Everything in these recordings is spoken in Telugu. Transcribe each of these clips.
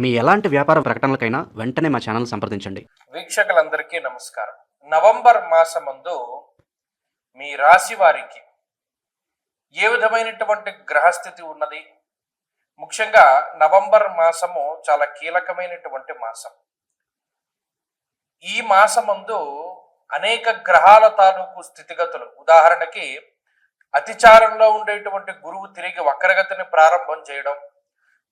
మీ ఎలాంటి వ్యాపార ప్రకటనలకైనా వెంటనే మా ఛానల్ సంప్రదించండి. వీక్షకులందరికీ నమస్కారం. నవంబర్ మాసమందు మీ రాశి వారికి ఏ విధమైనటువంటి గ్రహస్థితి ఉన్నది? ముఖ్యంగా నవంబర్ మాసము చాలా కీలకమైనటువంటి మాసం. ఈ మాసమందు అనేక గ్రహాల తాలూకు స్థితిగతులు. ఉదాహరణకి అతిచారంలో ఉండేటువంటి గురువు తిరిగి వక్రగతిని ప్రారంభం చేయడం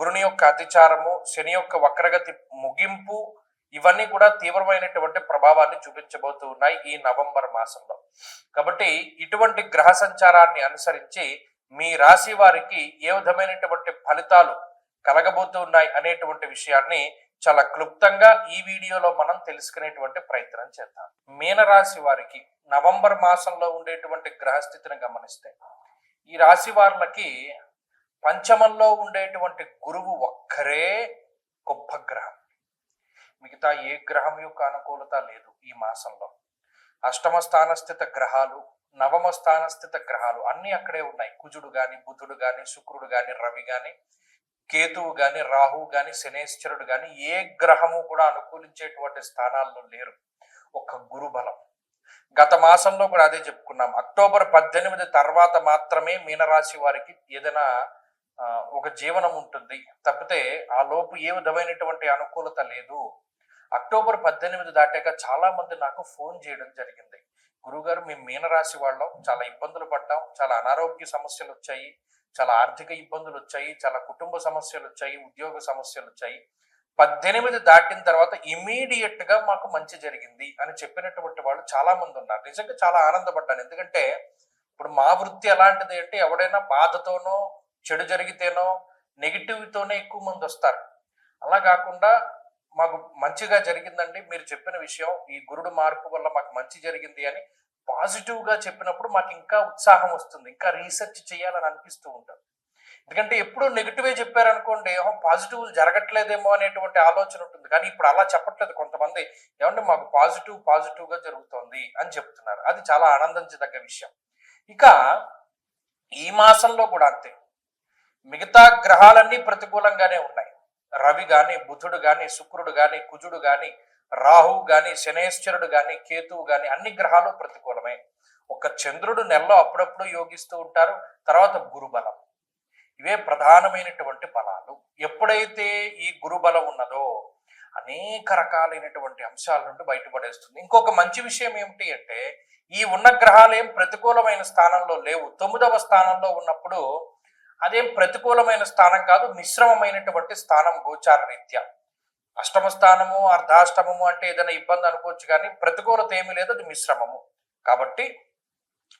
గురుని యొక్క అతిచారము శని యొక్క వక్రగతి ముగింపు ఇవన్నీ కూడా తీవ్రమైనటువంటి ప్రభావాన్ని చూపించబోతూ ఉన్నాయి ఈ నవంబర్ మాసంలో. కాబట్టి ఇటువంటి గ్రహ సంచారాన్ని అనుసరించి మీ రాశి వారికి ఏ విధమైనటువంటి ఫలితాలు కలగబోతూ ఉన్నాయి అనేటువంటి విషయాన్ని చాలా క్లుప్తంగా ఈ వీడియోలో మనం తెలుసుకునేటువంటి ప్రయత్నం చేద్దాం. మీనరాశి వారికి నవంబర్ మాసంలో ఉండేటువంటి గ్రహస్థితిని గమనిస్తే ఈ రాశి వారికి పంచమంలో ఉండేటువంటి గురువు ఒక్కరే గొప్ప గ్రహం. మిగతా ఏ గ్రహం యొక్క అనుకూలత లేదు ఈ మాసంలో. అష్టమ స్థానస్థిత గ్రహాలు నవమ స్థానస్థిత గ్రహాలు అన్నీ అక్కడే ఉన్నాయి. కుజుడు గాని బుధుడు గాని శుక్రుడు గాని రవి గాని కేతువు గాని రాహువు గాని శనేశ్వరుడు గాని ఏ గ్రహము కూడా అనుకూలించేటువంటి స్థానాల్లో లేరు. ఒక గురు బలం. గత మాసంలో కూడా అదే చెప్పుకున్నాం. అక్టోబర్ పద్దెనిమిది తర్వాత మాత్రమే మీనరాశి వారికి ఏదైనా ఒక జీవనం ఉంటుంది. తప్పితే ఆ లోపు ఏ విధమైనటువంటి అనుకూలత లేదు. అక్టోబర్ పద్దెనిమిది దాటాక చాలా మంది నాకు ఫోన్ చేయడం జరిగింది. గురుగారు మేము మీనరాశి వాళ్ళం. చాలా ఇబ్బందులు పడ్డాం. చాలా అనారోగ్య సమస్యలు వచ్చాయి. చాలా ఆర్థిక ఇబ్బందులు వచ్చాయి. చాలా కుటుంబ సమస్యలు వచ్చాయి. ఉద్యోగ సమస్యలు వచ్చాయి. పద్దెనిమిది దాటిన తర్వాత ఇమీడియట్గా మాకు మంచి జరిగింది అని చెప్పినటువంటి వాళ్ళు చాలా మంది ఉన్నారు. నిజంగా చాలా ఆనందపడ్డాను. ఎందుకంటే ఇప్పుడు మా వృత్తి ఎలాంటిది అంటే ఎవడైనా బాధతోనో చెడు జరిగితేనో నెగిటివ్తోనే ఎక్కువ మంది వస్తారు. అలా కాకుండా మాకు మంచిగా జరిగిందండి. మీరు చెప్పిన విషయం ఈ గురుడు మార్పు వల్ల మాకు మంచి జరిగింది అని పాజిటివ్గా చెప్పినప్పుడు మాకు ఇంకా ఉత్సాహం వస్తుంది. ఇంకా రీసెర్చ్ చేయాలని అనిపిస్తూ ఉంటుంది. ఎందుకంటే ఎప్పుడు నెగిటివే చెప్పారనుకోండి ఏమో పాజిటివ్ జరగట్లేదేమో అనేటువంటి ఆలోచన ఉంటుంది. కానీ ఇప్పుడు అలా చెప్పట్లేదు. కొంతమంది ఏమంటే మాకు పాజిటివ్ పాజిటివ్గా జరుగుతోంది అని చెప్తున్నారు. అది చాలా ఆనందించదగ్గ విషయం. ఇక ఈ మాసంలో కూడా అంతే. మిగతా గ్రహాలన్నీ ప్రతికూలంగానే ఉన్నాయి. రవి గాని బుధుడు గాని శుక్రుడు గాని కుజుడు గాని రాహువు గాని శనేశ్వరుడు గాని కేతువు గాని అన్ని గ్రహాలు ప్రతికూలమే. ఒక చంద్రుడు నెలలో అప్పుడప్పుడు యోగిస్తూ ఉంటారు. తర్వాత గురుబలం. ఇవే ప్రధానమైనటువంటి బలాలు ఎప్పుడైతే ఈ గురుబలం ఉన్నదో అనేక రకాలైనటువంటి అంశాల నుండి బయటపడేస్తుంది. ఇంకొక మంచి విషయం ఏమిటి అంటే ఈ ఉన్న గ్రహాలు ఏం ప్రతికూలమైన స్థానంలో లేవు. తొమ్మిదవ స్థానంలో ఉన్నప్పుడు అదేం ప్రతికూలమైన స్థానం కాదు మిశ్రమమైనటువంటి స్థానం గోచార రీత్యా. అష్టమ స్థానము అర్ధాష్టమము అంటే ఏదైనా ఇబ్బంది అనుకోవచ్చు కానీ ప్రతికూలత ఏమీ లేదు అది మిశ్రమము. కాబట్టి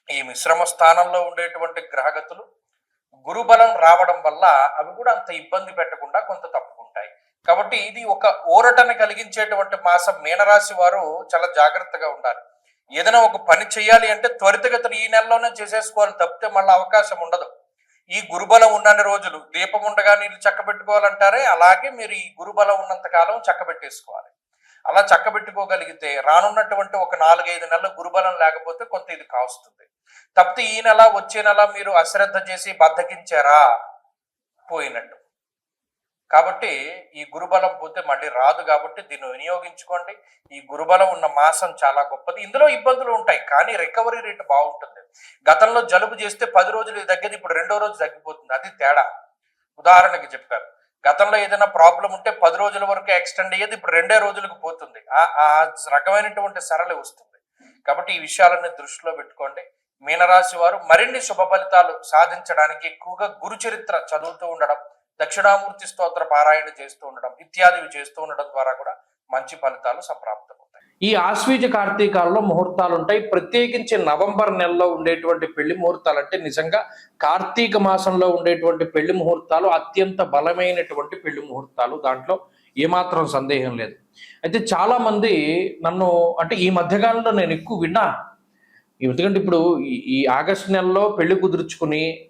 ఈ మిశ్రమ స్థానంలో ఉండేటువంటి గ్రహగతులు గురుబలం రావడం వల్ల అవి కూడా అంత ఇబ్బంది పెట్టకుండా కొంత తప్పుకుంటాయి. కాబట్టి ఇది ఒక ఊరటను కలిగించేటువంటి మాసం మీనరాశి వారు చాలా జాగ్రత్తగా ఉండాలి. ఏదైనా ఒక పని చేయాలి అంటే త్వరితగతిని ఈ నెలలోనే చేసేసుకోవాలి తప్పితే మళ్ళీ అవకాశం ఉండదు. ఈ గురుబలం ఉన్నన్ని రోజులు దీపం ఉండగా నీళ్ళు చక్కబెట్టుకోవాలంటారే? అలాగే మీరు ఈ గురుబలం ఉన్నంత కాలం చక్కబెట్టేసుకోవాలి. అలా చక్కబెట్టుకోగలిగితే రానున్నటువంటి ఒక నాలుగైదు నెలలు గురుబలం లేకపోతే కొంత ఇది కాస్తుంది. తప్పితే ఈ నెల వచ్చే నెల మీరు అశ్రద్ధ చేసి బద్దకించారా? పోయినట్టు. కాబట్టి ఈ గురుబలం పోతే మళ్ళీ రాదు కాబట్టి దీన్ని వినియోగించుకోండి. ఈ గురుబలం ఉన్న మాసం చాలా గొప్పది. ఇందులో ఇబ్బందులు ఉంటాయి కానీ రికవరీ రేట్ బాగుంటుంది. గతంలో జలుబు చేస్తే పది రోజులు తగ్గది ఇప్పుడు రెండో రోజు తగ్గిపోతుంది. అది తేడా. ఉదాహరణకి చెప్పారు. గతంలో ఏదైనా ప్రాబ్లం ఉంటే పది రోజుల వరకు ఎక్స్టెండ్ అయ్యేది ఇప్పుడు రెండే రోజులకు పోతుంది. ఆ- ఆ రకమైనటువంటి సరళి వస్తుంది. కాబట్టి ఈ విషయాలన్నీ దృష్టిలో పెట్టుకోండి. మీనరాశి వారు మరిన్ని శుభ ఫలితాలు సాధించడానికి ఎక్కువగా గురు చరిత్ర చదువుతూ ఉండడం దక్షిణామూర్తి స్తోత్ర పారాయణ చేస్తూ ఉండడం ఇత్యాదివి చేస్తూ ఉండడం ద్వారా కూడా మంచి ఫలితాలు సంప్రాప్తమవుతాయి. ఈ ఆశ్వీజ కార్తీకాల్లో ముహూర్తాలు ఉంటాయి ప్రత్యేకించి నవంబర్ నెలలో ఉండేటువంటి పెళ్ళి ముహూర్తాలు అంటే నిజంగా కార్తీక మాసంలో ఉండేటువంటి పెళ్ళి ముహూర్తాలు అత్యంత బలమైనటువంటి పెళ్ళి ముహూర్తాలు. దాంట్లో ఏమాత్రం సందేహం లేదు. అయితే చాలా మంది నన్ను అంటే ఈ మధ్యకాలంలో నేను ఎక్కువ విన్నా ఎందుకంటే ఇప్పుడు ఈ- ఈ ఆగస్టు నెలలో పెళ్ళి కుదుర్చుకుని